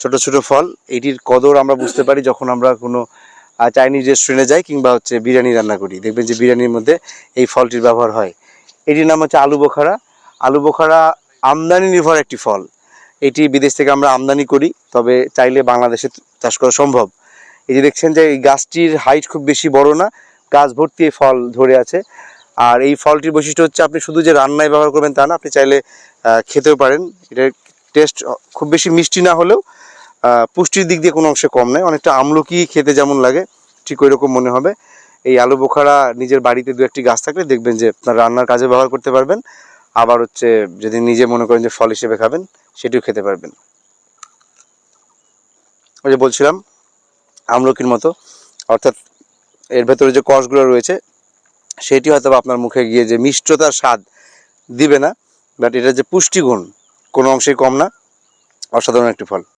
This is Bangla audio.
ছোট ছোট ফল, এটির কদর আমরা বুঝতে পারি যখন আমরা কোনো চাইনিজ রেস্টুরেন্টে যাই কিংবা হচ্ছে বিরিয়ানি রান্না করি। দেখবেন যে বিরিয়ানির মধ্যে এই ফলটির ব্যবহার হয়। এটির নাম হচ্ছে আলু বোখারা। আলু বোখারা আমদানি নির্ভর একটি ফল। এটি বিদেশ থেকে আমরা আমদানি করি, তবে চাইলে বাংলাদেশে চাষ করা সম্ভব। এই যে দেখছেন যে এই গাছটির হাইট খুব বেশি বড় না, গাছ ভর্তি এই ফল ধরে আছে। আর এই ফলটির বৈশিষ্ট্য হচ্ছে আপনি শুধু যে রান্নায় ব্যবহার করবেন তা না, আপনি চাইলে খেতেও পারেন। এটার টেস্ট খুব বেশি মিষ্টি না হলেও পুষ্টির দিক দিয়ে কোনো অংশে কম নয়, অনেকটা আমলকি খেতে যেমন লাগে, ঠিক ওই রকম মনে হবে। এই আলু বোখারা নিজের বাড়িতে দু একটি গাছ থাকলে দেখবেন যে আপনার রান্নার কাজে ব্যবহার করতে পারবেন, আবার হচ্ছে যদি নিজে মনে করেন যে ফল হিসেবে খাবেন, সেটিও খেতে পারবেন। ওই যে বলছিলাম, আমলকির মতো, অর্থাৎ এর ভেতরে যে কষগুলো রয়েছে, সেটি হয়তো আপনার মুখে গিয়ে যে মিষ্টতার স্বাদ দিবে না বাট এটা যে পুষ্টিগুণ, কোনো অংশেই কম না, অসাধারণ একটি ফল।